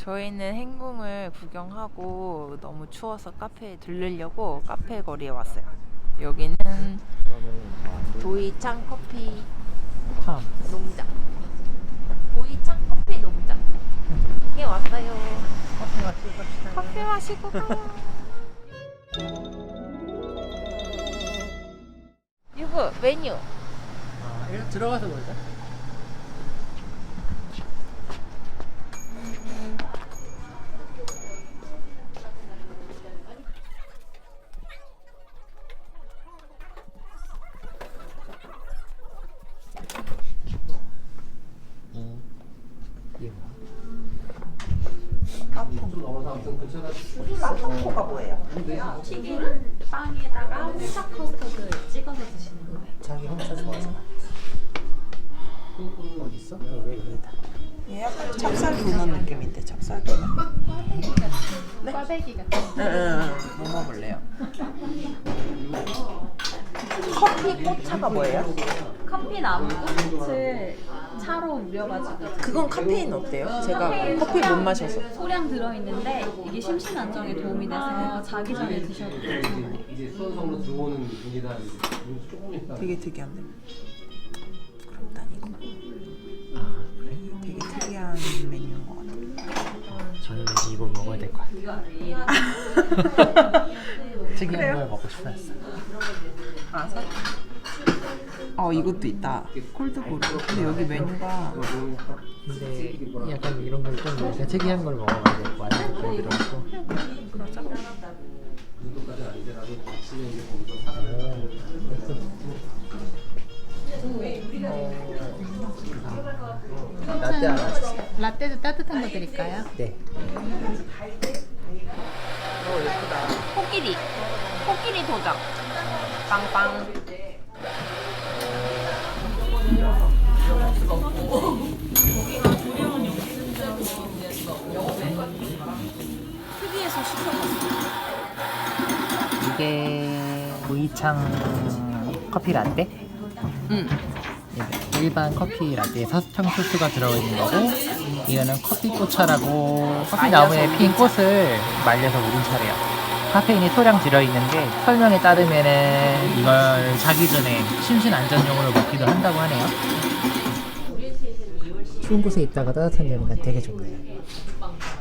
저희는 행궁을 구경하고 너무 추워서 카페에 들르려고 카페 거리에 왔어요. 여기는 도이창 커피 팜. 농장. 도이창 커피 농장. 에 왔어요. 커피 마시고 갑시다. 커피 마시고 가요. 이거 메뉴. 아, 이거 들어가서 보자. 빠포가 뭐예요? 튀김은 빵에다가 후삭 커스터드 찍어서 드시는 거예요. 자기 혼자 좋아하잖아. 어디 있어? 여기 여기다. 얘 약간 찹쌀 도넛 느낌인데 찹쌀 도넛. 꽈배기 같은 응 응 응. 뭐 먹을래요? 커피 꽃차가 뭐예요? 커피 나무 꽃을 차로 우려가지고 그건 카페인 어때요? 제가 커피 못 마셔서. 소량 들어있는데 이게 심신 안정에 도움이 돼서 자기 전에 드셔도 괜찮아요. 이제 수원성으로 들어오는 분이다 조금 있다 되게 특이한데. 그럼 난 이거. 아? 되게 특이한 메뉴인 것 같아. 저는 왠지 이거 먹어야 될 것 같아. 특이한 걸 먹고 싶었어. 아, 사... 어, 이것도 있다. 콜드브루. 근데 여기 메뉴가 근데 약간 이런 걸좀 약간 특이한 걸 먹어봐야 될것 같은 느낌이 들어갖고. 그 정도까지는 아니더라도 아침에 이제 거기서 라떼 하나 주세요. 라떼도 따뜻한 거 드릴까요? 네. 코끼리. 코끼리 도장. 빵빵. 이게 무이창 커피 라떼? 응. 이게 일반 커피 라떼에 사탕 소스가 들어있는 거고 이거는 커피 꽃차라고 커피 나무에 핀 꽃을 말려서 우린 차래요. 카페인이 소량 들어있는데 설명에 따르면은 이걸 자기 전에 심신 안전용으로 먹기도 한다고 하네요. 추운 곳에 있다가 따뜻한 데 오면 되게 좋네요.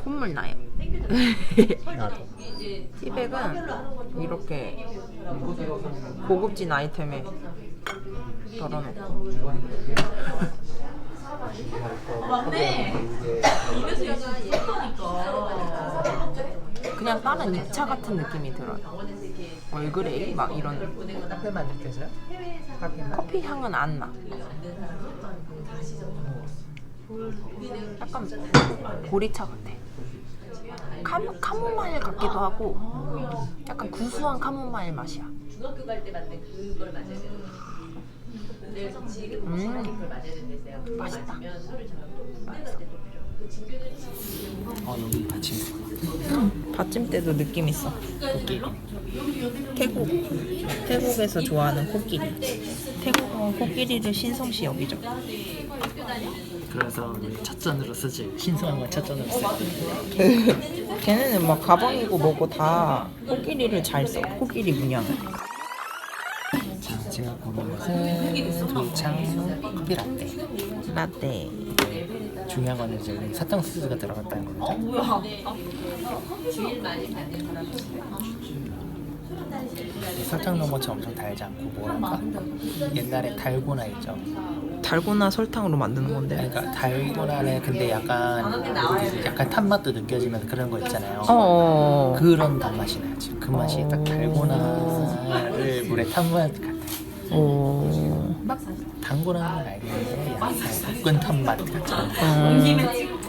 콧물 나요. 티백은 이렇게 고급진 아이템에 덜어놓고 그냥 다른 2차 같은 느낌이 들어요 얼그레이 막 이런 카페만 느껴져요? 커피 향은 안 나. 약간 보리차 같아. 카모, 카모마일 같기도 하고 약간 구수한 카모마일 맛이야. 중학교 갈 때 맞는 그걸 맞아야 되는. 근데 지금 음. 시간이 그걸 맞아야 된대요. 그걸 맛있다. 맞으면 술을 잘하고 군대 갈 때도 필요. 그 진교는 어 여기 받침 받침대도 느낌 있어. 코끼리. 태국. 태국에서 좋아하는 코끼리. 태국은 코끼리를 신성시 여기죠. 그래서 첫전으로 쓰지 신선한 건 첫전으로 쓰 걔네는 막 가방이고 뭐고 다 코끼리를 잘 써. 코끼리 문양을. 자 제가 고른 것은 도창 커피 라떼 라떼. 중요한 거는 지금 사탕 소스가 들어갔다는 거거든요 설탕 넣은 것처럼 엄청 달지 않고 뭐랄까 옛날에 달고나 있죠 달고나 설탕으로 만드는 건데. 그러니까 달고나는 근데 약간 약간 탄맛도 느껴지면서 그런 거 있잖아요 어. 그런 단맛이 나요 지금 그 맛이 딱 달고나를 물에 탄맛 같아요 오. 당고라는 알겠는데 약간 볶은 탄맛 같잖아요 음.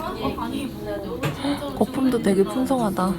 거품도 되게 풍성하다.